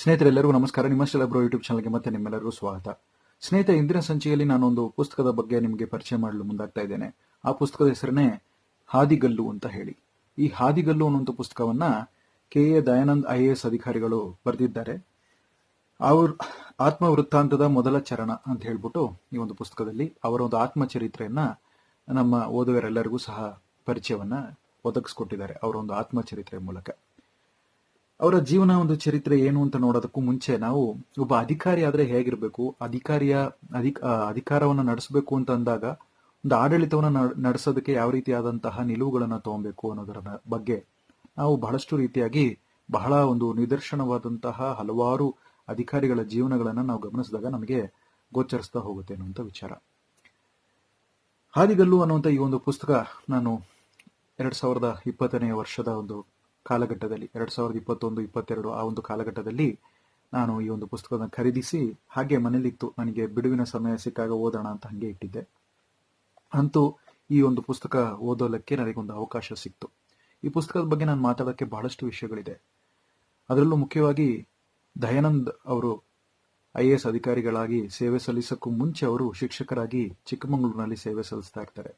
ಸ್ನೇಹಿತರೆಲ್ಲರಿಗೂ ನಮಸ್ಕಾರ. ನಿಮ್ಮಷ್ಟೆಲ್ಲ bro YouTube ಚಾನಲ್ಗೆ ಮತ್ತೆ ನಿಮ್ಮೆಲ್ಲರಿಗೂ ಸ್ವಾಗತ. ಸ್ನೇಹಿತರೆ, ಇಂದಿನ ಸಂಚಿಕೆಯಲ್ಲಿ ನಾನೊಂದು ಪುಸ್ತಕದ ಬಗ್ಗೆ ನಿಮಗೆ ಪರಿಚಯ ಮಾಡಲು ಮುಂದಾಗ್ತಾ ಇದ್ದೇನೆ. ಆ ಪುಸ್ತಕದ ಹೆಸರನ್ನೇ ಹಾದಿಗಲ್ಲು ಅಂತ ಹೇಳಿ. ಈ ಹಾದಿಗಲ್ಲು ಅನ್ನುವಂಥ ಪುಸ್ತಕವನ್ನ K A Dayanand I A S ಅಧಿಕಾರಿಗಳು ಬರೆದಿದ್ದಾರೆ. ಅವ್ರ ಆತ್ಮವೃತ್ತಾಂತದ ಮೊದಲ ಚರಣ ಅಂತ ಹೇಳ್ಬಿಟ್ಟು ಈ ಒಂದು ಪುಸ್ತಕದಲ್ಲಿ ಅವರ ಒಂದು ಆತ್ಮಚರಿತ್ರೆಯನ್ನ ನಮ್ಮ ಓದುಗರೆಲ್ಲರಿಗೂ ಸಹ ಪರಿಚಯವನ್ನ ಒದಗಿಸ್ಕೊಟ್ಟಿದ್ದಾರೆ. ಅವರ ಒಂದು ಆತ್ಮಚರಿತ್ರೆ ಮೂಲಕ. ಅವರ ಜೀವನ ಒಂದು ಚರಿತ್ರೆ ಏನು ಅಂತ ನೋಡೋದಕ್ಕೂ ಮುಂಚೆ ನಾವು ಒಬ್ಬ ಅಧಿಕಾರಿ ಆದ್ರೆ ಹೇಗಿರ್ಬೇಕು? ಅಧಿಕಾರಿಯ ಅಧಿಕ ಅಧಿಕಾರವನ್ನು ನಡೆಸಬೇಕು ಅಂತ ಅಂದಾಗ ಒಂದು ಆಡಳಿತವನ್ನ ನಡ್- ನಡೆಸೋದಕ್ಕೆ ಯಾವ ರೀತಿಯಾದಂತಹ ನಿಲುವುಗಳನ್ನ ತಗೊಬೇಕು ಅನ್ನೋದರ ಬಗ್ಗೆ ನಾವು ಬಹಳಷ್ಟು ರೀತಿಯಾಗಿ ಬಹಳ ಒಂದು ನಿದರ್ಶನವಾದಂತಹ ಹಲವಾರು ಅಧಿಕಾರಿಗಳ ಜೀವನಗಳನ್ನ ನಾವು ಗಮನಿಸಿದಾಗ ನಮಗೆ ಗೋಚರಿಸ್ತಾ ಹೋಗುತ್ತೆ ಅನ್ನುವಂಥ ವಿಚಾರ. ಹಾದಿಗಲ್ಲು ಅನ್ನುವಂಥ ಈ ಒಂದು ಪುಸ್ತಕ ನಾನು ಎರಡ್ ಸಾವಿರದ ಇಪ್ಪತ್ತನೇ ವರ್ಷದ ಒಂದು ಕಾಲಘಟ್ಟದಲ್ಲಿ, ಎರಡ್ ಸಾವಿರದ ಇಪ್ಪತ್ತೊಂದು, ಇಪ್ಪತ್ತೆರಡು ಆ ಒಂದು ಕಾಲಘಟ್ಟದಲ್ಲಿ ನಾನು ಈ ಒಂದು ಪುಸ್ತಕವನ್ನು ಖರೀದಿಸಿ ಹಾಗೆ ಮನೇಲಿತ್ತು, ನನಗೆ ಬಿಡುವಿನ ಸಮಯ ಸಿಕ್ಕಾಗ ಓದೋಣ ಅಂತ ಹಂಗೆ ಇಟ್ಟಿದ್ದೆ. ಅಂತೂ ಈ ಒಂದು ಪುಸ್ತಕ ಓದೋಲಕ್ಕೆ ನನಗೊಂದು ಅವಕಾಶ ಸಿಕ್ತು. ಈ ಪುಸ್ತಕದ ಬಗ್ಗೆ ನಾನು ಮಾತಾಡೋಕ್ಕೆ ಬಹಳಷ್ಟು ವಿಷಯಗಳಿದೆ. ಅದರಲ್ಲೂ ಮುಖ್ಯವಾಗಿ ದಯಾನಂದ್ ಅವರು ಐ ಎ ಎಸ್ ಅಧಿಕಾರಿಗಳಾಗಿ ಸೇವೆ ಸಲ್ಲಿಸಕ್ಕೂ ಮುಂಚೆ ಅವರು ಶಿಕ್ಷಕರಾಗಿ ಚಿಕ್ಕಮಗಳೂರಿನಲ್ಲಿ ಸೇವೆ ಸಲ್ಲಿಸ್ತಾ ಇರ್ತಾರೆ.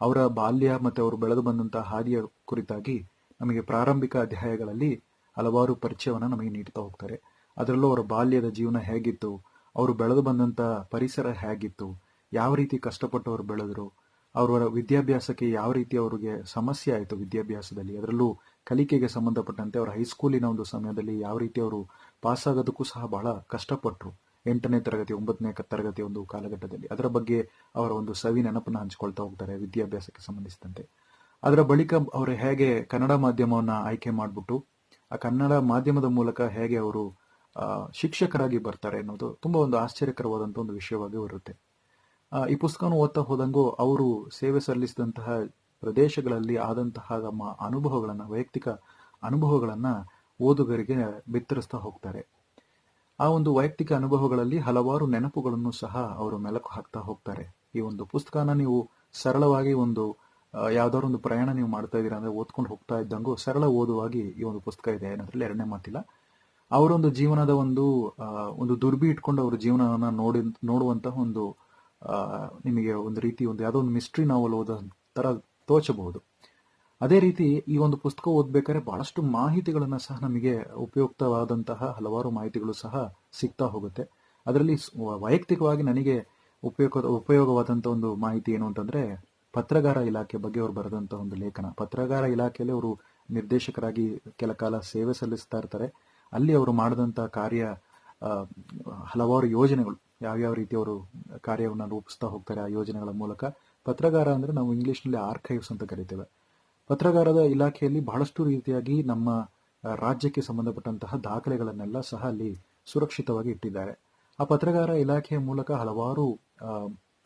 ಅವರ ಬಾಲ್ಯ ಮತ್ತು ಅವರು ಬೆಳೆದು ಬಂದಂತಹ ಹಾದಿಯ ಕುರಿತಾಗಿ ನಮಗೆ ಪ್ರಾರಂಭಿಕ ಅಧ್ಯಾಯಗಳಲ್ಲಿ ಹಲವಾರು ಪರಿಚಯವನ್ನು ನಮಗೆ ನೀಡ್ತಾ ಹೋಗ್ತಾರೆ. ಅದರಲ್ಲೂ ಅವರ ಬಾಲ್ಯದ ಜೀವನ ಹೇಗಿತ್ತು, ಅವರು ಬೆಳೆದು ಬಂದಂಥ ಪರಿಸರ ಹೇಗಿತ್ತು, ಯಾವ ರೀತಿ ಕಷ್ಟಪಟ್ಟು ಅವರು ಬೆಳೆದರು, ಅವರ ವಿದ್ಯಾಭ್ಯಾಸಕ್ಕೆ ಯಾವ ರೀತಿ ಅವರಿಗೆ ಸಮಸ್ಯೆ ಆಯಿತು ವಿದ್ಯಾಭ್ಯಾಸದಲ್ಲಿ, ಅದರಲ್ಲೂ ಕಲಿಕೆಗೆ ಸಂಬಂಧಪಟ್ಟಂತೆ ಅವರ ಹೈಸ್ಕೂಲಿನ ಒಂದು ಸಮಯದಲ್ಲಿ ಯಾವ ರೀತಿ ಅವರು ಪಾಸ್ ಆಗೋದಕ್ಕೂ ಸಹ ಬಹಳ ಕಷ್ಟಪಟ್ಟರು ಎಂಟನೇ ತರಗತಿ, ಒಂಬತ್ತನೇ ತರಗತಿ ಒಂದು ಕಾಲಘಟ್ಟದಲ್ಲಿ. ಅದರ ಬಗ್ಗೆ ಅವರ ಒಂದು ಸವಿ ನೆನಪನ್ನು ಹಂಚಿಕೊಳ್ತಾ ಹೋಗ್ತಾರೆ ವಿದ್ಯಾಭ್ಯಾಸಕ್ಕೆ ಸಂಬಂಧಿಸಿದಂತೆ. ಅದರ ಬಳಿಕ ಅವರು ಹೇಗೆ ಕನ್ನಡ ಮಾಧ್ಯಮವನ್ನ ಆಯ್ಕೆ ಮಾಡಿಬಿಟ್ಟು, ಆ ಕನ್ನಡ ಮಾಧ್ಯಮದ ಮೂಲಕ ಹೇಗೆ ಅವರು ಶಿಕ್ಷಕರಾಗಿ ಬರ್ತಾರೆ ಅನ್ನೋದು ತುಂಬಾ ಒಂದು ಆಶ್ಚರ್ಯಕರವಾದಂಥ ಒಂದು ವಿಷಯವಾಗಿ ಬರುತ್ತೆ. ಈ ಪುಸ್ತಕವನ್ನು ಓದ್ತಾ ಹೋದಂಗೂ ಅವರು ಸೇವೆ ಸಲ್ಲಿಸಿದಂತಹ ಪ್ರದೇಶಗಳಲ್ಲಿ ಆದಂತಹ ತಮ್ಮ ಅನುಭವಗಳನ್ನ, ವೈಯಕ್ತಿಕ ಅನುಭವಗಳನ್ನ ಓದುಗರಿಗೆ ಬಿತ್ತರಿಸ್ತಾ ಹೋಗ್ತಾರೆ. ಆ ಒಂದು ವೈಯಕ್ತಿಕ ಅನುಭವಗಳಲ್ಲಿ ಹಲವಾರು ನೆನಪುಗಳನ್ನು ಸಹ ಅವರು ಮೆಲಕು ಹಾಕ್ತಾ ಹೋಗ್ತಾರೆ. ಈ ಒಂದು ಪುಸ್ತಕನ ನೀವು ಸರಳವಾಗಿ ಒಂದು ಯಾವ್ದಾದ್ರು ಒಂದು ಪ್ರಯಾಣ ನೀವು ಮಾಡ್ತಾ ಇದ್ದೀರಾ ಅಂದ್ರೆ ಓದ್ಕೊಂಡು ಹೋಗ್ತಾ ಇದ್ದಂಗೂ ಸರಳ ಓದುವಾಗಿ ಈ ಒಂದು ಪುಸ್ತಕ ಇದೆ. ಅನ್ನೋದ್ರಲ್ಲಿ ಎರಡನೇ ಮಾತಿಲ್ಲ. ಅವರೊಂದು ಜೀವನದ ಒಂದು ಒಂದು ದುರ್ಬಿ ಇಟ್ಕೊಂಡು ಅವ್ರ ಜೀವನವನ್ನ ನೋಡಿ, ನೋಡುವಂತಹ ಒಂದು ನಿಮಗೆ ಒಂದು ರೀತಿ ಒಂದು ಯಾವುದೋ ಒಂದು ಮಿಸ್ಟ್ರಿ ನಾವಲ್ ಓದೋ ತರ ತೋಚಬಹುದು. ಅದೇ ರೀತಿ ಈ ಒಂದು ಪುಸ್ತಕ ಓದ್ಬೇಕಾದ್ರೆ ಬಹಳಷ್ಟು ಮಾಹಿತಿಗಳನ್ನ ಸಹ ನಮಗೆ ಉಪಯುಕ್ತವಾದಂತಹ ಹಲವಾರು ಮಾಹಿತಿಗಳು ಸಹ ಸಿಗ್ತಾ ಹೋಗುತ್ತೆ. ಅದರಲ್ಲಿ ವೈಯಕ್ತಿಕವಾಗಿ ನನಗೆ ಉಪಯೋಗ ಉಪಯೋಗವಾದಂತಹ ಒಂದು ಮಾಹಿತಿ ಏನು ಅಂತಂದ್ರೆ ಪತ್ರಗಾರ ಇಲಾಖೆ ಬಗ್ಗೆ ಅವರು ಬರೆದಂಥ ಒಂದು ಲೇಖನ. ಪತ್ರಗಾರ ಇಲಾಖೆಯಲ್ಲಿ ಅವರು ನಿರ್ದೇಶಕರಾಗಿ ಕೆಲ ಕಾಲ ಸೇವೆ ಸಲ್ಲಿಸ್ತಾ ಇರ್ತಾರೆ. ಅಲ್ಲಿ ಅವರು ಮಾಡಿದಂಥ ಕಾರ್ಯ ಹಲವಾರು ಯೋಜನೆಗಳು ಯಾವ್ಯಾವ ರೀತಿ ಅವರು ಕಾರ್ಯವನ್ನು ರೂಪಿಸ್ತಾ ಹೋಗ್ತಾರೆ ಆ ಯೋಜನೆಗಳ ಮೂಲಕ. ಪತ್ರಗಾರ ಅಂದ್ರೆ ನಾವು ಇಂಗ್ಲಿಷ್ನಲ್ಲಿ ಆರ್ಕೈವ್ಸ್ ಅಂತ ಕರಿತೇವೆ. ಪತ್ರಗಾರದ ಇಲಾಖೆಯಲ್ಲಿ ಬಹಳಷ್ಟು ರೀತಿಯಾಗಿ ನಮ್ಮ ರಾಜ್ಯಕ್ಕೆ ಸಂಬಂಧಪಟ್ಟಂತಹ ದಾಖಲೆಗಳನ್ನೆಲ್ಲ ಸಹ ಅಲ್ಲಿ ಸುರಕ್ಷಿತವಾಗಿ ಇಟ್ಟಿದ್ದಾರೆ. ಆ ಪತ್ರಗಾರ ಇಲಾಖೆಯ ಮೂಲಕ ಹಲವಾರು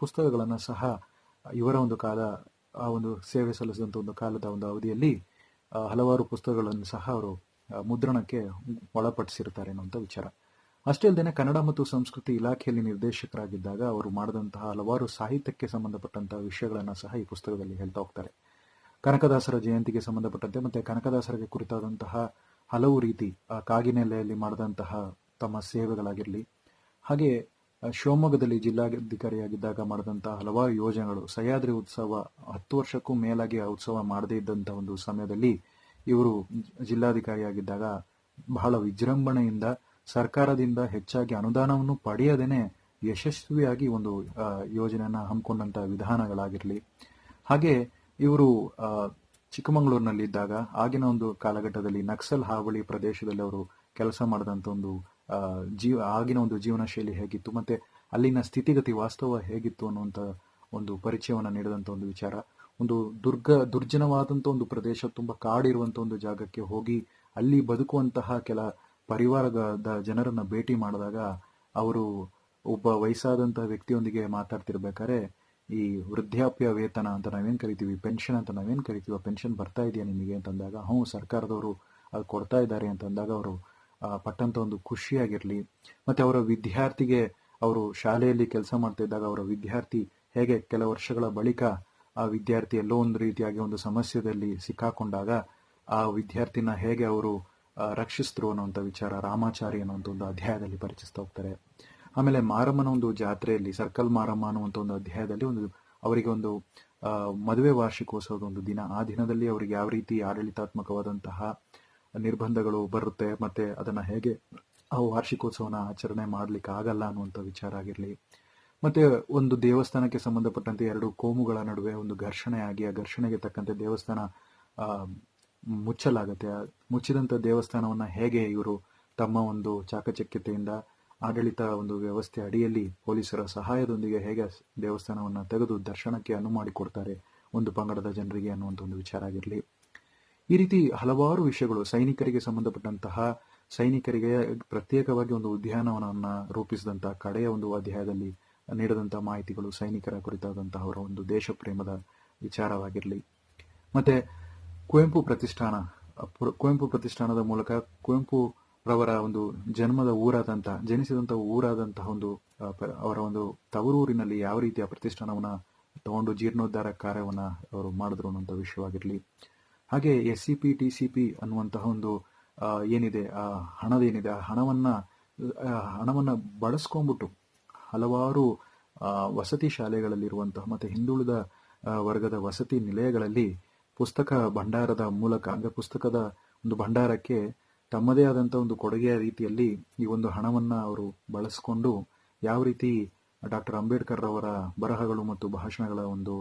ಪುಸ್ತಕಗಳನ್ನು ಸಹ ಇವರ ಒಂದು ಕಾಲ, ಆ ಒಂದು ಸೇವೆ ಸಲ್ಲಿಸಿದಂಥ ಒಂದು ಕಾಲದ ಒಂದು ಅವಧಿಯಲ್ಲಿ ಹಲವಾರು ಪುಸ್ತಕಗಳನ್ನು ಸಹ ಅವರು ಮುದ್ರಣಕ್ಕೆ ಒಳಪಡಿಸಿರ್ತಾರೆ ಅನ್ನುವಂಥ ವಿಚಾರ. ಅಷ್ಟೇ ಅಲ್ಲದೆ ಕನ್ನಡ ಮತ್ತು ಸಂಸ್ಕೃತಿ ಇಲಾಖೆಯಲ್ಲಿ ನಿರ್ದೇಶಕರಾಗಿದ್ದಾಗ ಅವರು ಮಾಡಿದಂತಹ ಹಲವಾರು ಸಾಹಿತ್ಯಕ್ಕೆ ಸಂಬಂಧಪಟ್ಟಂತಹ ವಿಷಯಗಳನ್ನು ಸಹ ಈ ಪುಸ್ತಕದಲ್ಲಿ ಹೇಳ್ತಾ ಹೋಗ್ತಾರೆ. ಕನಕದಾಸರ ಜಯಂತಿಗೆ ಸಂಬಂಧಪಟ್ಟಂತೆ ಮತ್ತೆ ಕನಕದಾಸರಿಗೆ ಕುರಿತಾದಂತಹ ಹಲವು ರೀತಿ, ಆ, ಕಾಗಿನೆಲೆಯಲ್ಲಿ ಮಾಡಿದಂತಹ ತಮ್ಮ ಸೇವೆಗಳಾಗಿರಲಿ, ಹಾಗೆ ಶಿವಮೊಗ್ಗದಲ್ಲಿ ಜಿಲ್ಲಾಧಿಕಾರಿಯಾಗಿದ್ದಾಗ ಮಾಡಿದಂತಹ ಹಲವಾರು ಯೋಜನೆಗಳು ಸಹ್ಯಾದ್ರಿ ಉತ್ಸವ ಹತ್ತು ವರ್ಷಕ್ಕೂ ಮೇಲಾಗಿ ಆ ಉತ್ಸವ ಮಾಡದೇ ಇದ್ದಂಥ ಒಂದು ಸಮಯದಲ್ಲಿ ಇವರು ಜಿಲ್ಲಾಧಿಕಾರಿಯಾಗಿದ್ದಾಗ ಬಹಳ ವಿಜೃಂಭಣೆಯಿಂದ ಸರ್ಕಾರದಿಂದ ಹೆಚ್ಚಾಗಿ ಅನುದಾನವನ್ನು ಪಡೆಯದೇನೆ ಯಶಸ್ವಿಯಾಗಿ ಒಂದು ಯೋಜನೆಯನ್ನು ಹಮ್ಮಿಕೊಂಡಂತಹ ವಿಧಾನಗಳಾಗಿರಲಿ. ಹಾಗೆ ಇವರು ಚಿಕ್ಕಮಗಳೂರಿನಲ್ಲಿದ್ದಾಗ ಆಗಿನ ಒಂದು ಕಾಲಘಟ್ಟದಲ್ಲಿ ನಕ್ಸಲ್ ಹಾವಳಿ ಪ್ರದೇಶದಲ್ಲಿ ಅವರು ಕೆಲಸ ಮಾಡಿದಂತ ಒಂದು ಜೀವ, ಆಗಿನ ಒಂದು ಜೀವನ ಶೈಲಿ ಹೇಗಿತ್ತು, ಮತ್ತೆ ಅಲ್ಲಿನ ಸ್ಥಿತಿಗತಿ ವಾಸ್ತವ ಹೇಗಿತ್ತು ಅನ್ನುವಂಥ ಒಂದು ಪರಿಚಯವನ್ನು ನೀಡಿದಂಥ ಒಂದು ವಿಚಾರ. ಒಂದು ದುರ್ಗ ದುರ್ಜನವಾದಂಥ ಒಂದು ಪ್ರದೇಶ, ತುಂಬ ಕಾಡಿರುವಂಥ ಒಂದು ಜಾಗಕ್ಕೆ ಹೋಗಿ ಅಲ್ಲಿ ಬದುಕುವಂತಹ ಕೆಲ ಪರಿವಾರದ ಜನರನ್ನು ಭೇಟಿ ಮಾಡಿದಾಗ ಅವರು ಒಬ್ಬ ವಯಸ್ಸಾದಂಥ ವ್ಯಕ್ತಿಯೊಂದಿಗೆ ಮಾತಾಡ್ತಿರ್ಬೇಕಾದ್ರೆ, ಈ ವೃದ್ಧಾಪ್ಯ ವೇತನ ಅಂತ ನಾವೇನು ಕರಿತೀವಿ, ಪೆನ್ಷನ್ ಅಂತ ನಾವೇನು ಕರಿತೀವಿ, ಆ ಪೆನ್ಷನ್ ಬರ್ತಾ ಇದೆಯಾ ನಿಮಗೆ ಅಂತಂದಾಗ, ಹ್ಞೂ ಸರ್ಕಾರದವರು ಅದು ಕೊಡ್ತಾ ಇದ್ದಾರೆ ಅಂತಂದಾಗ ಅವರು ಪಟ್ಟಂತ ಒಂದು ಖುಷಿಯಾಗಿರ್ಲಿ. ಮತ್ತೆ ಅವರ ವಿದ್ಯಾರ್ಥಿಗೆ ಅವರು ಶಾಲೆಯಲ್ಲಿ ಕೆಲಸ ಮಾಡ್ತಾ ಇದ್ದಾಗ ಅವರ ವಿದ್ಯಾರ್ಥಿ ಹೇಗೆ ಕೆಲ ವರ್ಷಗಳ ಬಳಿಕ ಆ ವಿದ್ಯಾರ್ಥಿ ಎಲ್ಲೋ ಒಂದು ರೀತಿಯಾಗಿ ಒಂದು ಸಮಸ್ಯೆಯಲ್ಲಿ ಸಿಕ್ಕಾಕೊಂಡಾಗ ಆ ವಿದ್ಯಾರ್ಥಿನ ಹೇಗೆ ಅವರು ರಕ್ಷಿಸಿದ್ರು ಅನ್ನುವಂಥ ವಿಚಾರ ರಾಮಾಚಾರಿ ಅನ್ನುವಂಥ ಒಂದು ಅಧ್ಯಾಯದಲ್ಲಿ ಪರಿಚಯಿಸ್ತಾ ಹೋಗ್ತಾರೆ. ಆಮೇಲೆ ಮಾರಮ್ಮನ ಒಂದು ಜಾತ್ರೆಯಲ್ಲಿ, ಸರ್ಕಲ್ ಮಾರಮ್ಮ ಅನ್ನುವಂಥ ಒಂದು ಅಧ್ಯಾಯದಲ್ಲಿ ಒಂದು ಅವರಿಗೆ ಒಂದು ಮದುವೆ ವಾರ್ಷಿಕೋತ್ಸವದ ಒಂದು ದಿನ. ಆ ದಿನದಲ್ಲಿ ಅವರಿಗೆ ಯಾವ ರೀತಿ ಆಡಳಿತಾತ್ಮಕವಾದಂತಹ ನಿರ್ಬಂಧಗಳು ಬರುತ್ತೆ, ಮತ್ತೆ ಅದನ್ನ ಹೇಗೆ ಆ ವಾರ್ಷಿಕೋತ್ಸವನ ಆಚರಣೆ ಮಾಡ್ಲಿಕ್ಕೆ ಆಗಲ್ಲ ಅನ್ನುವಂಥ ವಿಚಾರ ಆಗಿರಲಿ. ಮತ್ತೆ ಒಂದು ದೇವಸ್ಥಾನಕ್ಕೆ ಸಂಬಂಧಪಟ್ಟಂತೆ ಎರಡು ಕೋಮುಗಳ ನಡುವೆ ಒಂದು ಘರ್ಷಣೆ ಆಗಿ, ಆ ಘರ್ಷಣೆಗೆ ತಕ್ಕಂತೆ ದೇವಸ್ಥಾನ ಮುಚ್ಚಲಾಗುತ್ತೆ. ಮುಚ್ಚಿದಂಥ ದೇವಸ್ಥಾನವನ್ನು ಹೇಗೆ ಇವರು ತಮ್ಮ ಒಂದು ಚಾಕಚಕ್ಯತೆಯಿಂದ ಆಡಳಿತ ಒಂದು ವ್ಯವಸ್ಥೆ ಅಡಿಯಲ್ಲಿ ಪೊಲೀಸರ ಸಹಾಯದೊಂದಿಗೆ ಹೇಗೆ ದೇವಸ್ಥಾನವನ್ನು ದೇವಸ್ಥಾನವನ್ನ ತೆಗೆದು ದರ್ಶನಕ್ಕೆ ಅನುವು ಮಾಡಿಕೊಡ್ತಾರೆ ಒಂದು ಪಂಗಡದ ಜನರಿಗೆ ಅನ್ನುವಂಥ ಒಂದು ವಿಚಾರ ಆಗಿರಲಿ. ಈ ರೀತಿ ಹಲವಾರು ವಿಷಯಗಳು, ಸೈನಿಕರಿಗೆ ಸಂಬಂಧಪಟ್ಟಂತಹ, ಸೈನಿಕರಿಗೆ ಪ್ರತ್ಯೇಕವಾಗಿ ಒಂದು ಉದ್ಯಾನವನವನ್ನು ರೂಪಿಸಿದಂತಹ ಕಡೆಯ ಒಂದು ಅಧ್ಯಾಯದಲ್ಲಿ ನೀಡಿದಂತಹ ಮಾಹಿತಿಗಳು ಸೈನಿಕರ ಕುರಿತಾದಂತಹ ಅವರ ಒಂದು ದೇಶ ಪ್ರೇಮದ ವಿಚಾರವಾಗಿರಲಿ. ಮತ್ತೆ ಕುವೆಂಪು ಪ್ರತಿಷ್ಠಾನ ಕುವೆಂಪು ಪ್ರತಿಷ್ಠಾನದ ಮೂಲಕ ಕುವೆಂಪು ರವರ ಒಂದು ಜನ್ಮದ ಊರಾದಂತಹ ಜನಿಸಿದಂತಹ ಊರಾದಂತಹ ಒಂದು ಅವರ ಒಂದು ತವರೂರಿನಲ್ಲಿ ಯಾವ ರೀತಿಯ ಪ್ರತಿಷ್ಠಾನವನ್ನ ತಗೊಂಡು ಜೀರ್ಣೋದ್ಧಾರ ಕಾರ್ಯವನ್ನ ಅವರು ಮಾಡಿದ್ರು ಅನ್ನುವಂಥ ವಿಷಯವಾಗಿರಲಿ. ಹಾಗೆ S C P, T C P ಅನ್ನುವಂತಹ ಒಂದು ಏನಿದೆ, ಆ ಹಣದೇನಿದೆ ಆ ಹಣವನ್ನ ಹಣವನ್ನು ಬಳಸ್ಕೊಂಡ್ಬಿಟ್ಟು ಹಲವಾರು ವಸತಿ ಶಾಲೆಗಳಲ್ಲಿರುವಂತಹ ಮತ್ತೆ ಹಿಂದುಳಿದ ವರ್ಗದ ವಸತಿ ನಿಲಯಗಳಲ್ಲಿ ಪುಸ್ತಕ ಭಂಡಾರದ ಮೂಲಕ, ಅಂದ್ರೆ ಪುಸ್ತಕದ ಒಂದು ಭಂಡಾರಕ್ಕೆ ತಮ್ಮದೇ ಆದಂಥ ಒಂದು ಕೊಡುಗೆಯ ರೀತಿಯಲ್ಲಿ ಈ ಒಂದು ಹಣವನ್ನ ಅವರು ಬಳಸ್ಕೊಂಡು ಯಾವ ರೀತಿ ಡಾಕ್ಟರ್ ಅಂಬೇಡ್ಕರ್ ಅವರ ಬರಹಗಳು ಮತ್ತು ಭಾಷಣಗಳ ಒಂದು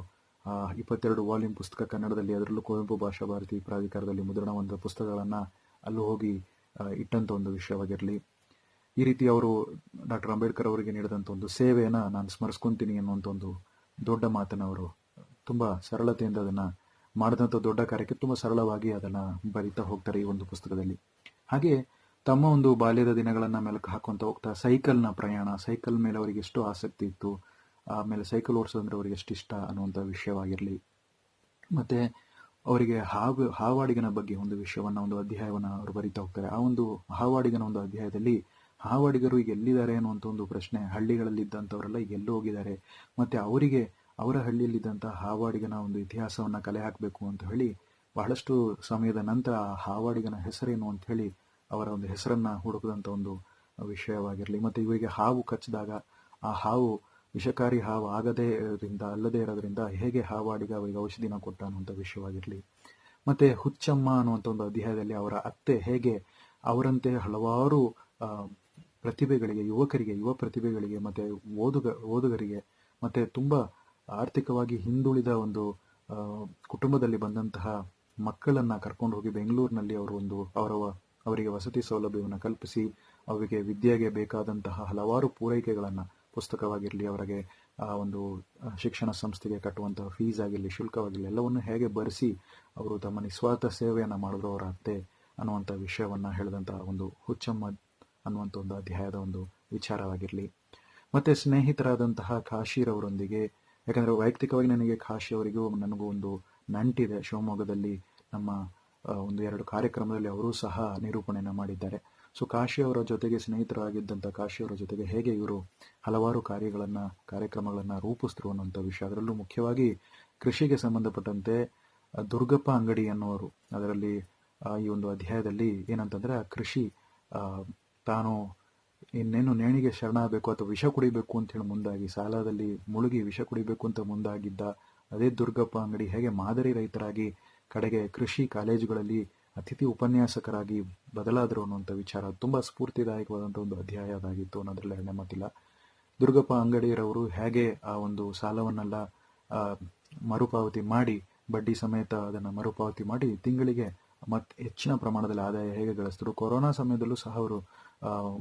ಇಪ್ಪತ್ತೆರಡು ವಾಲ್ಯೂಮ್ ಪುಸ್ತಕ ಕನ್ನಡದಲ್ಲಿ, ಅದರಲ್ಲೂ ಕುವೆಂಪು ಭಾಷಾ ಭಾರತಿ ಪ್ರಾಧಿಕಾರದಲ್ಲಿ ಮುದ್ರಣ ಹೊಂದಿದ ಪುಸ್ತಕಗಳನ್ನು ಅಲ್ಲೂ ಹೋಗಿ ಇಟ್ಟಂಥ ಒಂದು ವಿಷಯವಾಗಿರಲಿ. ಈ ರೀತಿ ಅವರು ಡಾಕ್ಟರ್ ಅಂಬೇಡ್ಕರ್ ಅವರಿಗೆ ನೀಡಿದಂಥ ಒಂದು ಸೇವೆಯನ್ನು ನಾನು ಸ್ಮರಿಸ್ಕೊಂತೀನಿ ಅನ್ನುವಂಥ ಒಂದು ದೊಡ್ಡ ಮಾತನ್ನು ಅವರು ತುಂಬ ಸರಳತೆಯಿಂದ ಅದನ್ನು ಮಾಡಿದಂಥ ದೊಡ್ಡ ಕಾರ್ಯಕ್ಕೆ ತುಂಬ ಸರಳವಾಗಿ ಅದನ್ನು ಬರಿತಾ ಹೋಗ್ತಾರೆ ಈ ಒಂದು ಪುಸ್ತಕದಲ್ಲಿ. ಹಾಗೆ ತಮ್ಮ ಒಂದು ಬಾಲ್ಯದ ದಿನಗಳನ್ನು ಮೆಲುಕು ಹಾಕೊಂತ ಹೋಗ್ತಾ, ಸೈಕಲ್ನ ಪ್ರಯಾಣ, ಸೈಕಲ್ ಮೇಲೆ ಅವರಿಗೆ ಎಷ್ಟು ಆಸಕ್ತಿ ಇತ್ತು. ಆಮೇಲೆ ಸೈಕಲ್ ಓಡಿಸೋದಂದ್ರೆ ಅವರಿಗೆ ಎಷ್ಟು ಇಷ್ಟ ಅನ್ನುವಂಥ ವಿಷಯವಾಗಿರಲಿ. ಮತ್ತು ಅವರಿಗೆ ಹಾವು ಹಾವಾಡಿಗನ ಬಗ್ಗೆ ಒಂದು ವಿಷಯವನ್ನು, ಒಂದು ಅಧ್ಯಾಯವನ್ನು ಅವರು ಬರಿತಾ ಹೋಗ್ತಾರೆ. ಆ ಒಂದು ಹಾವಾಡಿಗನ ಒಂದು ಅಧ್ಯಾಯದಲ್ಲಿ ಹಾವಾಡಿಗರು ಈಗ ಎಲ್ಲಿದ್ದಾರೆ ಅನ್ನುವಂಥ ಒಂದು ಪ್ರಶ್ನೆ ಹಳ್ಳಿಗಳಲ್ಲಿದ್ದಂಥವರೆಲ್ಲ ಈಗ ಎಲ್ಲೋ ಹೋಗಿದ್ದಾರೆ. ಮತ್ತು ಅವರಿಗೆ, ಅವರ ಹಳ್ಳಿಯಲ್ಲಿದ್ದಂಥ ಹಾವಾಡಿಗನ ಒಂದು ಇತಿಹಾಸವನ್ನು ಕಲೆ ಹಾಕಬೇಕು ಅಂತ ಹೇಳಿ ಬಹಳಷ್ಟು ಸಮಯದ ನಂತರ ಆ ಹಾವಾಡಿಗನ ಹೆಸರೇನು ಅಂತ ಹೇಳಿ ಅವರ ಒಂದು ಹೆಸರನ್ನು ಹುಡುಕದಂಥ ಒಂದು ವಿಷಯವಾಗಿರಲಿ. ಮತ್ತು ಇವರಿಗೆ ಹಾವು ಕಚ್ಚಿದಾಗ ಆ ಹಾವು ವಿಷಕಾರಿ ಹಾವು ಆಗದೇ ಇರೋದ್ರಿಂದ, ಅಲ್ಲದೇ ಇರೋದ್ರಿಂದ ಹೇಗೆ ಹಾವಾಡಿಗೆ ಅವರಿಗೆ ಔಷಧಿನ ಕೊಟ್ಟ ಅನ್ನುವಂಥ ವಿಷಯವಾಗಿರಲಿ. ಮತ್ತೆ ಹುಚ್ಚಮ್ಮ ಅನ್ನುವಂಥ ಒಂದು ಅಧ್ಯಾಯದಲ್ಲಿ ಅವರ ಅತ್ತೆ ಹೇಗೆ ಅವರಂತೆ ಹಲವಾರು ಪ್ರತಿಭೆಗಳಿಗೆ, ಯುವಕರಿಗೆ, ಯುವ ಪ್ರತಿಭೆಗಳಿಗೆ, ಮತ್ತೆ ಓದುಗ, ಓದುಗರಿಗೆ, ಮತ್ತೆ ತುಂಬ ಆರ್ಥಿಕವಾಗಿ ಹಿಂದುಳಿದ ಒಂದು ಕುಟುಂಬದಲ್ಲಿ ಬಂದಂತಹ ಮಕ್ಕಳನ್ನ ಕರ್ಕೊಂಡು ಹೋಗಿ ಬೆಂಗಳೂರಿನಲ್ಲಿ ಅವರು ಒಂದು, ಅವರ ಅವರಿಗೆ ವಸತಿ ಸೌಲಭ್ಯವನ್ನು ಕಲ್ಪಿಸಿ, ಅವರಿಗೆ ವಿದ್ಯೆಗೆ ಬೇಕಾದಂತಹ ಹಲವಾರು ಪೂರೈಕೆಗಳನ್ನ ಪುಸ್ತಕವಾಗಿರಲಿ, ಅವರಿಗೆ, ಆ, ಒಂದು ಶಿಕ್ಷಣ ಸಂಸ್ಥೆಗೆ ಕಟ್ಟುವಂತಹ ಫೀಸ್ ಆಗಿರಲಿ, ಶುಲ್ಕವಾಗಿರಲಿ, ಎಲ್ಲವನ್ನು ಹೇಗೆ ಭರಿಸಿ ಅವರು ತಮ್ಮ ನಿಸ್ವಾರ್ಥ ಸೇವೆಯನ್ನು ಮಾಡಿದ್ರು ಅವರ ಅತ್ತೆ ಅನ್ನುವಂಥ ವಿಷಯವನ್ನು ಹೇಳಿದಂತಹ ಒಂದು ಹುಚ್ಚಮ್ಮ ಅನ್ನುವಂಥ ಒಂದು ಅಧ್ಯಾಯದ ಒಂದು ವಿಚಾರವಾಗಿರಲಿ. ಮತ್ತೆ ಸ್ನೇಹಿತರಾದಂತಹ ಕಾಶಿರವರೊಂದಿಗೆ ಯಾಕಂದ್ರೆ ವೈಯಕ್ತಿಕವಾಗಿ ನನಗೆ ಕಾಶಿ ಅವರಿಗೂ ನನಗೂ ಒಂದು ನಂಟಿದೆ. ಶಿವಮೊಗ್ಗದಲ್ಲಿ ನಮ್ಮ ಒಂದು ಎರಡು ಕಾರ್ಯಕ್ರಮದಲ್ಲಿ ಅವರೂ ಸಹ ನಿರೂಪಣೆಯನ್ನು ಮಾಡಿದ್ದಾರೆ. ಸೊ ಕಾಶಿಯವರ ಜೊತೆಗೆ ಸ್ನೇಹಿತರಾಗಿದ್ದಂಥ ಕಾಶಿಯವರ ಜೊತೆಗೆ ಹೇಗೆ ಇವರು ಹಲವಾರು ಕಾರ್ಯಗಳನ್ನು, ಕಾರ್ಯಕ್ರಮಗಳನ್ನು ರೂಪಿಸಿದ್ರು ಅನ್ನುವಂಥ ವಿಷಯ. ಅದರಲ್ಲೂ ಮುಖ್ಯವಾಗಿ ಕೃಷಿಗೆ ಸಂಬಂಧಪಟ್ಟಂತೆ ದುರ್ಗಪ್ಪ ಅಂಗಡಿ ಅನ್ನೋರು ಅದರಲ್ಲಿ ಈ ಒಂದು ಅಧ್ಯಾಯದಲ್ಲಿ ಏನಂತಂದ್ರೆ, ಆ ಕೃಷಿ ತಾನು ಇನ್ನೇನು ನೇಣಿಗೆ ಶರಣಾಗಬೇಕು ಅಥವಾ ವಿಷ ಕುಡಿಬೇಕು ಅಂತ ಹೇಳಿ ಮುಂದಾಗಿ, ಸಾಲದಲ್ಲಿ ಮುಳುಗಿ ವಿಷ ಕುಡಿಬೇಕು ಅಂತ ಮುಂದಾಗಿದ್ದ ಅದೇ ದುರ್ಗಪ್ಪ ಅಂಗಡಿ ಹೇಗೆ ಮಾದರಿ ರೈತರಾಗಿ ಕಡೆಗೆ ಕೃಷಿ ಕಾಲೇಜುಗಳಲ್ಲಿ ಅತಿಥಿ ಉಪನ್ಯಾಸಕರಾಗಿ ಬದಲಾದರು ಅನ್ನುವಂಥ ವಿಚಾರ ತುಂಬ ಸ್ಫೂರ್ತಿದಾಯಕವಾದಂಥ ಒಂದು ಅಧ್ಯಾಯ ಅದಾಗಿತ್ತು ಅನ್ನೋದ್ರಲ್ಲಿ ಎರಡನೇ ಮಾತಿಲ್ಲ. ದುರ್ಗಪ್ಪ ಅಂಗಡಿಯರವರು ಹೇಗೆ ಆ ಒಂದು ಸಾಲವನ್ನೆಲ್ಲ ಮರುಪಾವತಿ ಮಾಡಿ, ಬಡ್ಡಿ ಸಮೇತ ಅದನ್ನು ಮರುಪಾವತಿ ಮಾಡಿ ತಿಂಗಳಿಗೆ ಮತ್ ಹೆಚ್ಚಿನ ಪ್ರಮಾಣದಲ್ಲಿ ಆದಾಯ ಹೇಗೆ ಗಳಿಸಿದ್ರು? ಕೊರೋನಾ ಸಮಯದಲ್ಲೂ ಸಹ ಅವರು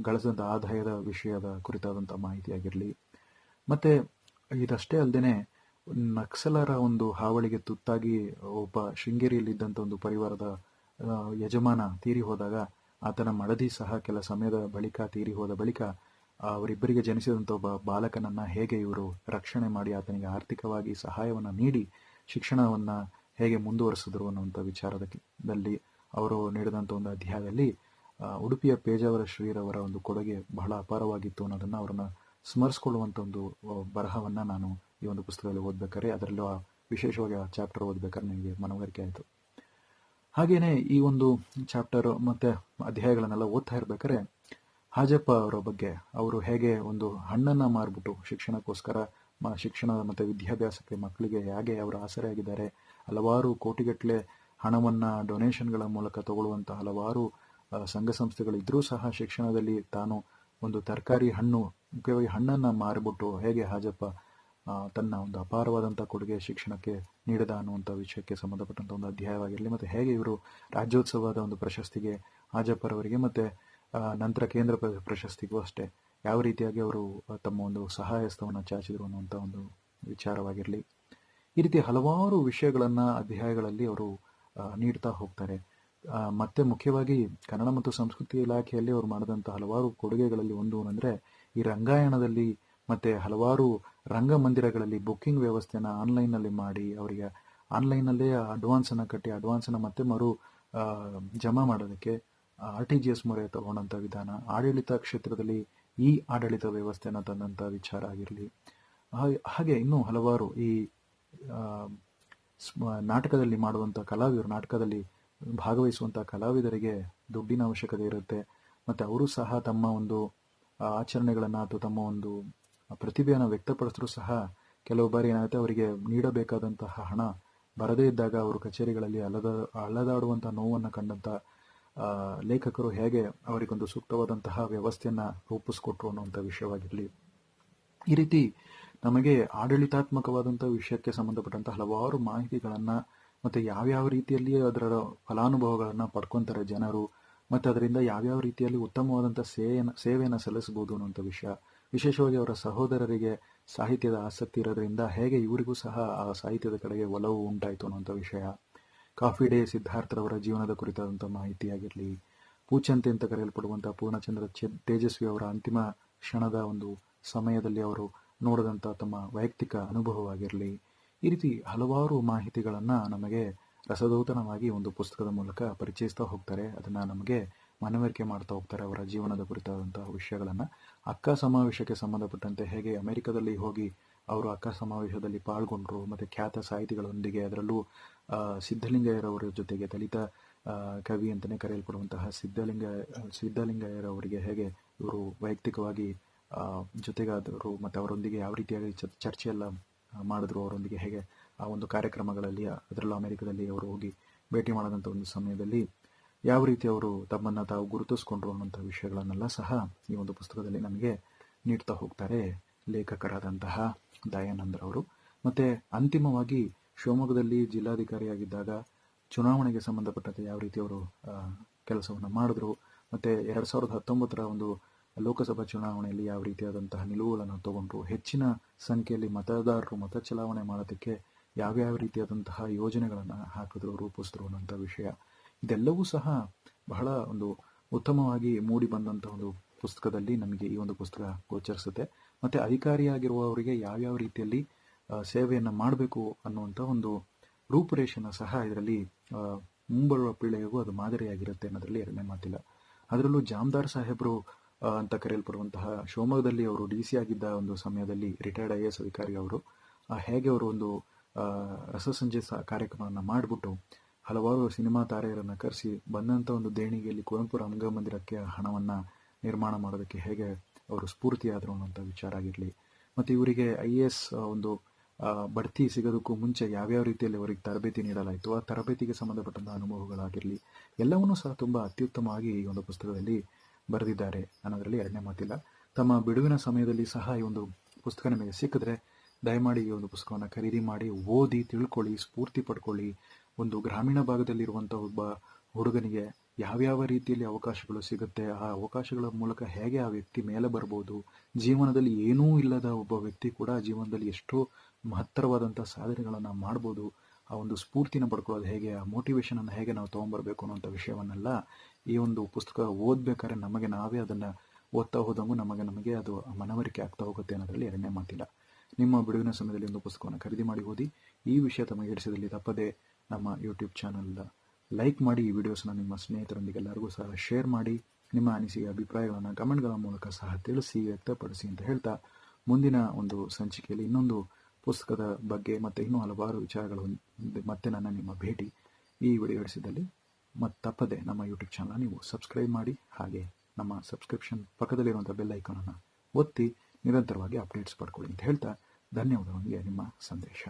ಗಳಿಸಿದಂಥ ಆದಾಯದ ವಿಷಯದ ಕುರಿತಾದಂಥ ಮಾಹಿತಿ ಆಗಿರಲಿ ಮತ್ತೆ ಇದಷ್ಟೇ ಅಲ್ಲದೆ ನಕ್ಸಲರ ಒಂದು ಹಾವಳಿಗೆ ತುತ್ತಾಗಿ ಒಬ್ಬ ಶೃಂಗೇರಿಯಲ್ಲಿದ್ದಂಥ ಒಂದು ಪರಿವಾರದ ಯಜಮಾನ ತೀರಿ ಹೋದಾಗ ಆತನ ಮಡದಿ ಸಹ ಕೆಲ ಸಮಯದ ಬಳಿಕ ತೀರಿ ಹೋದ ಬಳಿಕ ಅವರಿಬ್ಬರಿಗೆ ಜನಿಸಿದಂಥ ಒಬ್ಬ ಬಾಲಕನನ್ನು ಹೇಗೆ ಇವರು ರಕ್ಷಣೆ ಮಾಡಿ ಆತನಿಗೆ ಆರ್ಥಿಕವಾಗಿ ಸಹಾಯವನ್ನ ನೀಡಿ ಶಿಕ್ಷಣವನ್ನ ಹೇಗೆ ಮುಂದುವರಿಸಿದ್ರು ಅನ್ನುವಂಥ ವಿಚಾರದಲ್ಲಿ ಅವರು ನೀಡಿದಂಥ ಒಂದು ಅಧ್ಯಾಯದಲ್ಲಿ ಉಡುಪಿಯ ಪೇಜಾವರ ಶ್ರೀರವರ ಒಂದು ಕೊಡುಗೆ ಬಹಳ ಅಪಾರವಾಗಿತ್ತು ಅನ್ನೋದನ್ನು ಅವರನ್ನು ಸ್ಮರಿಸಿಕೊಳ್ಳುವಂತ ಒಂದು ಬರಹವನ್ನು ನಾನು ಈ ಒಂದು ಪುಸ್ತಕದಲ್ಲಿ ಓದ್ಬೇಕಾದ್ರೆ ಅದರಲ್ಲೂ ವಿಶೇಷವಾಗಿ ಆ ಚಾಪ್ಟರ್ ಓದ್ಬೇಕಾದ್ರೆ ನನಗೆ ಮನವರಿಕೆ ಆಯಿತು. ಹಾಗೇನೆ ಈ ಒಂದು ಚಾಪ್ಟರ್ ಮತ್ತೆ ಅಧ್ಯಾಯಗಳನ್ನೆಲ್ಲ ಓದ್ತಾ ಇರ್ಬೇಕಾದ್ರೆ ಹಾಜಪ್ಪ ಅವರ ಬಗ್ಗೆ ಅವರು ಹೇಗೆ ಒಂದು ಹಣ್ಣನ್ನ ಮಾರ್ಬಿಟ್ಟು ಶಿಕ್ಷಣಕ್ಕೋಸ್ಕರ ಶಿಕ್ಷಣ ಮತ್ತೆ ವಿದ್ಯಾಭ್ಯಾಸಕ್ಕೆ ಮಕ್ಕಳಿಗೆ ಹೇಗೆ ಅವರು ಆಸರೆಯಾಗಿದ್ದಾರೆ, ಹಲವಾರು ಕೋಟಿಗಟ್ಟಲೆ ಹಣವನ್ನು ಡೊನೇಷನ್ಗಳ ಮೂಲಕ ತಗೊಳ್ಳುವಂತ ಹಲವಾರು ಸಂಘ ಸಂಸ್ಥೆಗಳಿದ್ರೂ ಸಹ ಶಿಕ್ಷಣದಲ್ಲಿ ತಾನು ಒಂದು ತರಕಾರಿ ಹಣ್ಣು, ಮುಖ್ಯವಾಗಿ ಹಣ್ಣನ್ನ ಮಾರಿಬಿಟ್ಟು ಹೇಗೆ ಹಾಜಪ್ಪ ತನ್ನ ಒಂದು ಅಪಾರವಾದಂಥ ಕೊಡುಗೆ ಶಿಕ್ಷಣಕ್ಕೆ ನೀಡಿದ ಅನ್ನುವಂಥ ವಿಷಯಕ್ಕೆ ಸಂಬಂಧಪಟ್ಟಂಥ ಒಂದು ಅಧ್ಯಾಯವಾಗಿರಲಿ, ಮತ್ತು ಹೇಗೆ ಇವರು ರಾಜ್ಯೋತ್ಸವದ ಒಂದು ಪ್ರಶಸ್ತಿಗೆ ಹಾಜಪ್ಪರವರಿಗೆ ಮತ್ತು ನಂತರ ಕೇಂದ್ರ ಪ್ರ- ಪ್ರಶಸ್ತಿಗೂ ಅಷ್ಟೇ ಯಾವ ರೀತಿಯಾಗಿ ಅವರು ತಮ್ಮ ಒಂದು ಸಹಾಯಸ್ಥವನ್ನು ಚಾಚಿದ್ರು ಅನ್ನುವಂಥ ಒಂದು ವಿಚಾರವಾಗಿರಲಿ. ಈ ರೀತಿ ಹಲವಾರು ವಿಷಯಗಳನ್ನು ಅಧ್ಯಾಯಗಳಲ್ಲಿ ಅವರು ನೀಡ್ತಾ ಹೋಗ್ತಾರೆ. ಮತ್ತೆ ಮುಖ್ಯವಾಗಿ ಕನ್ನಡ ಮತ್ತು ಸಂಸ್ಕೃತಿ ಇಲಾಖೆಯಲ್ಲಿ ಅವರು ಮಾಡಿದಂಥ ಹಲವಾರು ಕೊಡುಗೆಗಳಲ್ಲಿ ಒಂದು ಅಂದರೆ ಈ ರಂಗಾಯಣದಲ್ಲಿ ಮತ್ತೆ ಹಲವಾರು ರಂಗಮಂದಿರಗಳಲ್ಲಿ ಬುಕ್ಕಿಂಗ್ ವ್ಯವಸ್ಥೆನ ಆನ್ಲೈನಲ್ಲಿ ಮಾಡಿ, ಅವರಿಗೆ ಆನ್ಲೈನಲ್ಲೇ ಅಡ್ವಾನ್ಸನ್ನು ಕಟ್ಟಿ ಅಡ್ವಾನ್ಸನ್ನು ಮತ್ತೆ ಮರು ಜಮಾ ಮಾಡೋದಕ್ಕೆ ಆರ್ ಟಿ ಜಿ ಎಸ್ ಮೊರೆ ತಗೊಂಡಂಥ ವಿಧಾನ, ಆಡಳಿತ ಕ್ಷೇತ್ರದಲ್ಲಿ ಈ ಆಡಳಿತ ವ್ಯವಸ್ಥೆನ ತಂದಂಥ ವಿಚಾರ ಆಗಿರಲಿ. ಹಾಗೆ ಇನ್ನೂ ಹಲವಾರು ಈ ನಾಟಕದಲ್ಲಿ ಮಾಡುವಂಥ ಕಲಾವಿದರು, ನಾಟಕದಲ್ಲಿ ಭಾಗವಹಿಸುವಂಥ ಕಲಾವಿದರಿಗೆ ದುಡ್ಡಿನ ಅವಶ್ಯಕತೆ ಇರುತ್ತೆ. ಮತ್ತು ಅವರು ಸಹ ತಮ್ಮ ಒಂದು ಆಚರಣೆಗಳನ್ನ ಅಥವಾ ತಮ್ಮ ಒಂದು ಪ್ರತಿಭೆಯನ್ನು ವ್ಯಕ್ತಪಡಿಸಿದ್ರು ಸಹ ಕೆಲವು ಬಾರಿ ಏನಾಗುತ್ತೆ, ಅವರಿಗೆ ನೀಡಬೇಕಾದಂತಹ ಹಣ ಬರದೇ ಇದ್ದಾಗ ಅವರು ಕಚೇರಿಗಳಲ್ಲಿ ಅಲ್ಲದ ಅಲದಾಡುವಂತ ನೋವನ್ನು ಕಂಡಂತ ಲೇಖಕರು ಹೇಗೆ ಅವರಿಗೊಂದು ಸೂಕ್ತವಾದಂತಹ ವ್ಯವಸ್ಥೆಯನ್ನ ರೂಪಿಸ್ಕೊಟ್ರು ಅನ್ನುವಂಥ ವಿಷಯವಾಗಿರಲಿ. ಈ ರೀತಿ ನಮಗೆ ಆಡಳಿತಾತ್ಮಕವಾದಂಥ ವಿಷಯಕ್ಕೆ ಸಂಬಂಧಪಟ್ಟಂತ ಹಲವಾರು ಮಾಹಿತಿಗಳನ್ನು ಮತ್ತೆ ಯಾವ್ಯಾವ ರೀತಿಯಲ್ಲಿ ಅದರ ಫಲಾನುಭವಗಳನ್ನು ಪಡ್ಕೊಂತಾರೆ ಜನರು, ಮತ್ತೆ ಅದರಿಂದ ಯಾವ್ಯಾವ ರೀತಿಯಲ್ಲಿ ಉತ್ತಮವಾದಂಥ ಸೇವೆಯನ್ನು ಸೇವೆಯನ್ನು ಸಲ್ಲಿಸಬಹುದು ಅನ್ನುವಂಥ ವಿಷಯ ವಿಶೇಷವಾಗಿ ಅವರ ಸಹೋದರರಿಗೆ ಸಾಹಿತ್ಯದ ಆಸಕ್ತಿ ಇರೋದ್ರಿಂದ ಹೇಗೆ ಇವರಿಗೂ ಸಹ ಆ ಸಾಹಿತ್ಯದ ಕಡೆಗೆ ಒಲವು ಉಂಟಾಯಿತು ಅನ್ನುವಂಥ ವಿಷಯ. ಕಾಫಿ ಡೇ ಸಿದ್ಧಾರ್ಥರವರ ಜೀವನದ ಕುರಿತಾದಂಥ ಮಾಹಿತಿಯಾಗಿರಲಿ, ಪೂಚಂತೆ ಅಂತ ಕರೆಯಲ್ಪಡುವಂಥ ಪೂರ್ಣಚಂದ್ರ ತೇಜಸ್ವಿ ಅವರ ಅಂತಿಮ ಕ್ಷಣದ ಒಂದು ಸಮಯದಲ್ಲಿ ಅವರು ನೋಡಿದಂಥ ತಮ್ಮ ವೈಯಕ್ತಿಕ ಅನುಭವವಾಗಿರಲಿ, ಈ ರೀತಿ ಹಲವಾರು ಮಾಹಿತಿಗಳನ್ನು ನಮಗೆ ರಸದೌತನವಾಗಿ ಒಂದು ಪುಸ್ತಕದ ಮೂಲಕ ಪರಿಚಯಿಸ್ತಾ ಹೋಗ್ತಾರೆ. ಅದನ್ನು ನಮಗೆ ಮನವರಿಕೆ ಮಾಡ್ತಾ ಹೋಗ್ತಾರೆ ಅವರ ಜೀವನದ ಕುರಿತಾದಂತಹ ವಿಷಯಗಳನ್ನು. ಅಕ್ಕ ಸಮಾವೇಶಕ್ಕೆ ಸಂಬಂಧಪಟ್ಟಂತೆ ಹೇಗೆ ಅಮೆರಿಕದಲ್ಲಿ ಹೋಗಿ ಅವರು ಅಕ್ಕ ಸಮಾವೇಶದಲ್ಲಿ ಪಾಲ್ಗೊಂಡ್ರು, ಮತ್ತೆ ಖ್ಯಾತ ಸಾಹಿತಿಗಳೊಂದಿಗೆ ಅದರಲ್ಲೂ ಸಿದ್ಧಲಿಂಗಯ್ಯರವರ ಜೊತೆಗೆ ದಲಿತ ಕವಿ ಅಂತಲೇ ಕರೆಯಲ್ಪಡುವಂತಹ ಸಿದ್ಧಲಿಂಗ, ಸಿದ್ಧಲಿಂಗಯ್ಯರವರಿಗೆ ಹೇಗೆ ಇವರು ವೈಯಕ್ತಿಕವಾಗಿ ಜೊತೆಗಾದರು, ಮತ್ತೆ ಅವರೊಂದಿಗೆ ಯಾವ ರೀತಿಯಾಗಿ ಚ- ಚರ್ಚೆ ಎಲ್ಲ ಮಾಡಿದ್ರು, ಅವರೊಂದಿಗೆ ಹೇಗೆ ಆ ಒಂದು ಕಾರ್ಯಕ್ರಮಗಳಲ್ಲಿ, ಅದರಲ್ಲೂ ಅಮೆರಿಕದಲ್ಲಿ ಅವರು ಹೋಗಿ ಭೇಟಿ ಮಾಡಿದಂಥ ಒಂದು ಸಮಯದಲ್ಲಿ ಯಾವ ರೀತಿ ಅವರು ತಮ್ಮನ್ನು ತಾವು ಗುರುತಿಸ್ಕೊಂಡ್ರು ಅನ್ನುವಂಥ ವಿಷಯಗಳನ್ನೆಲ್ಲ ಸಹ ಈ ಒಂದು ಪುಸ್ತಕದಲ್ಲಿ ನಮಗೆ ನೀಡ್ತಾ ಹೋಗ್ತಾರೆ ಲೇಖಕರಾದಂತಹ ದಯಾನಂದ್ರವರು ಮತ್ತೆ ಅಂತಿಮವಾಗಿ ಶಿವಮೊಗ್ಗದಲ್ಲಿ ಜಿಲ್ಲಾಧಿಕಾರಿಯಾಗಿದ್ದಾಗ ಚುನಾವಣೆಗೆ ಸಂಬಂಧಪಟ್ಟಂತೆ ಯಾವ ರೀತಿ ಅವರು ಕೆಲಸವನ್ನು ಮಾಡಿದ್ರು, ಮತ್ತೆ ಎರಡು ಸಾವಿರದ ಹತ್ತೊಂಬತ್ತರ ಒಂದು ಲೋಕಸಭಾ ಚುನಾವಣೆಯಲ್ಲಿ ಯಾವ ರೀತಿಯಾದಂತಹ ನಿಲುವುಗಳನ್ನು ತಗೊಂಡ್ರು, ಹೆಚ್ಚಿನ ಸಂಖ್ಯೆಯಲ್ಲಿ ಮತದಾರರು ಮತ ಚಲಾವಣೆ ಮಾಡೋದಕ್ಕೆ ಯಾವ್ಯಾವ ರೀತಿಯಾದಂತಹ ಯೋಜನೆಗಳನ್ನು ಹಾಕಿದ್ರು, ರೂಪಿಸಿದ್ರು ಅನ್ನೋಂಥ ವಿಷಯ ಇದೆಲ್ಲವೂ ಸಹ ಬಹಳ ಒಂದು ಉತ್ತಮವಾಗಿ ಮೂಡಿ ಬಂದಂಥ ಒಂದು ಪುಸ್ತಕದಲ್ಲಿ ನಮಗೆ ಈ ಒಂದು ಪುಸ್ತಕ ಗೋಚರಿಸುತ್ತೆ. ಮತ್ತೆ ಅಧಿಕಾರಿಯಾಗಿರುವವರಿಗೆ ಯಾವ್ಯಾವ ರೀತಿಯಲ್ಲಿ ಸೇವೆಯನ್ನು ಮಾಡಬೇಕು ಅನ್ನುವಂಥ ಒಂದು ರೂಪುರೇಷನ ಸಹ ಇದರಲ್ಲಿ ಮುಂಬರುವ ಪೀಳಿಗೆಗೂ ಅದು ಮಾದರಿಯಾಗಿರುತ್ತೆ ಅನ್ನೋದರಲ್ಲಿ ಎರಡನೇ ಮಾತಿಲ್ಲ. ಅದರಲ್ಲೂ ಜಾಮದಾರ್ ಸಾಹೇಬರು ಅಂತ ಕರೆಯಲ್ಪಡುವಂತಹ ಶಿವಮೊಗ್ಗದಲ್ಲಿ ಅವರು ಡಿ ಸಿ ಆಗಿದ್ದ ಒಂದು ಸಮಯದಲ್ಲಿ ರಿಟೈರ್ಡ್ ಐ ಎಸ್ ಅಧಿಕಾರಿ ಅವರು ಹೇಗೆ ಅವರು ಒಂದು ರಸಸಂಜೆ ಸ- ಕಾರ್ಯಕ್ರಮವನ್ನು ಮಾಡಿಬಿಟ್ಟು ಹಲವಾರು ಸಿನಿಮಾ ತಾರೆಯರನ್ನು ಕರೆಸಿ ಬಂದಂಥ ಒಂದು ದೇಣಿಗೆಯಲ್ಲಿ ಕುವೆಂಪು ರಂಗಮಂದಿರಕ್ಕೆ ಹಣವನ್ನು ನಿರ್ಮಾಣ ಮಾಡೋದಕ್ಕೆ ಹೇಗೆ ಅವರು ಸ್ಫೂರ್ತಿಯಾದರು ಅನ್ನೋಂಥ ವಿಚಾರ ಆಗಿರಲಿ. ಮತ್ತು ಇವರಿಗೆ ಐ ಎ ಎಸ್ ಒಂದು ಬಡ್ತಿ ಸಿಗೋದಕ್ಕೂ ಮುಂಚೆ ಯಾವ್ಯಾವ ರೀತಿಯಲ್ಲಿ ಅವರಿಗೆ ತರಬೇತಿ ನೀಡಲಾಯಿತು, ಆ ತರಬೇತಿಗೆ ಸಂಬಂಧಪಟ್ಟಂಥ ಅನುಭವಗಳಾಗಿರಲಿ, ಎಲ್ಲವನ್ನೂ ಸಹ ತುಂಬ ಅತ್ಯುತ್ತಮವಾಗಿ ಈ ಒಂದು ಪುಸ್ತಕದಲ್ಲಿ ಬರೆದಿದ್ದಾರೆ. ಅನ್ನೋದರಲ್ಲಿ ಎರಡನೇ ಮಾತಿಲ್ಲ. ತಮ್ಮ ಬಿಡುವಿನ ಸಮಯದಲ್ಲಿ ಸಹ ಈ ಒಂದು ಪುಸ್ತಕ ನಿಮಗೆ ಸಿಕ್ಕಿದ್ರೆ ದಯಮಾಡಿ ಈ ಒಂದು ಪುಸ್ತಕವನ್ನು ಖರೀದಿ ಮಾಡಿ ಓದಿ, ತಿಳ್ಕೊಳ್ಳಿ, ಸ್ಫೂರ್ತಿ ಪಡ್ಕೊಳ್ಳಿ ಒಂದು ಗ್ರಾಮೀಣ ಭಾಗದಲ್ಲಿರುವಂಥ ಒಬ್ಬ ಹುಡುಗನಿಗೆ ಯಾವ್ಯಾವ ರೀತಿಯಲ್ಲಿ ಅವಕಾಶಗಳು ಸಿಗುತ್ತೆ, ಆ ಅವಕಾಶಗಳ ಮೂಲಕ ಹೇಗೆ ಆ ವ್ಯಕ್ತಿ ಮೇಲೆ ಬರ್ಬೋದು, ಜೀವನದಲ್ಲಿ ಏನೂ ಇಲ್ಲದ ಒಬ್ಬ ವ್ಯಕ್ತಿ ಕೂಡ ಜೀವನದಲ್ಲಿ ಎಷ್ಟೋ ಮಹತ್ತರವಾದಂಥ ಸಾಧನೆಗಳನ್ನು ಮಾಡ್ಬೋದು, ಆ ಒಂದು ಸ್ಫೂರ್ತಿನ ಪಡ್ಕೊಳ್ಳೋದು ಹೇಗೆ, ಆ ಮೋಟಿವೇಶನ್ ಅನ್ನು ಹೇಗೆ ನಾವು ತೊಗೊಂಬರ್ಬೇಕು ಅನ್ನೋಂಥ ವಿಷಯವನ್ನೆಲ್ಲ, ಈ ಒಂದು ಪುಸ್ತಕ ಓದ್ಬೇಕಾದ್ರೆ ನಮಗೆ ನಾವೇ ಅದನ್ನ ಓದ್ತಾ ಹೋದಂಗೂ ನಮಗೆ ನಮಗೆ ಅದು ಮನವರಿಕೆ ಆಗ್ತಾ ಹೋಗುತ್ತೆ ಅನ್ನೋದರಲ್ಲಿ ಎರಡನೇ ಮಾತಿಲ್ಲ. ನಿಮ್ಮ ಬಿಡುವಿನ ಸಮಯದಲ್ಲಿ ಒಂದು ಪುಸ್ತಕವನ್ನು ಖರೀದಿ ಮಾಡಿ ಓದಿ, ಈ ವಿಷಯ ತಮಗೆ ಹಿಡಿಸಿದಲ್ಲಿ ತಪ್ಪದೆ ನಮ್ಮ ಯೂಟ್ಯೂಬ್ ಚಾನಲ್ ಲೈಕ್ ಮಾಡಿ ಈ ವಿಡಿಯೋಸ್ನ ನಿಮ್ಮ ಸ್ನೇಹಿತರೊಂದಿಗೆ ಎಲ್ಲರಿಗೂ ಸಹ ಶೇರ್ ಮಾಡಿ, ನಿಮ್ಮ ಅನಿಸಿಕೆ, ಅಭಿಪ್ರಾಯಗಳನ್ನು ಕಮೆಂಟ್ಗಳ ಮೂಲಕ ಸಹ ತಿಳಿಸಿ, ವ್ಯಕ್ತಪಡಿಸಿ ಅಂತ ಹೇಳ್ತಾ ಮುಂದಿನ ಒಂದು ಸಂಚಿಕೆಯಲ್ಲಿ ಇನ್ನೊಂದು ಪುಸ್ತಕದ ಬಗ್ಗೆ ಮತ್ತು ಇನ್ನೂ ಹಲವಾರು ವಿಚಾರಗಳು ಮತ್ತೆ ನನ್ನ ನಿಮ್ಮ ಭೇಟಿ ಈ ವಿಡಿಯೋ ಹಿಡಿಸಿದಲ್ಲಿ ಮತ್ತು ತಪ್ಪದೆ ನಮ್ಮ ಯೂಟ್ಯೂಬ್ ಚಾನಲ್ ನೀವು ಸಬ್ಸ್ಕ್ರೈಬ್ ಮಾಡಿ, ಹಾಗೆ ನಮ್ಮ ಸಬ್ಸ್ಕ್ರಿಪ್ಷನ್ ಪಕ್ಕದಲ್ಲಿರುವಂಥ ಬೆಲ್ ಐಕಾನನ್ನು ಒತ್ತಿ ನಿರಂತರವಾಗಿ ಅಪ್ಡೇಟ್ಸ್ ಪಡ್ಕೊಳ್ಳಿ ಅಂತ ಹೇಳ್ತಾ ಧನ್ಯವಾದಗಳೊಂದಿಗೆ ನಿಮ್ಮ ಸಂದೇಶ.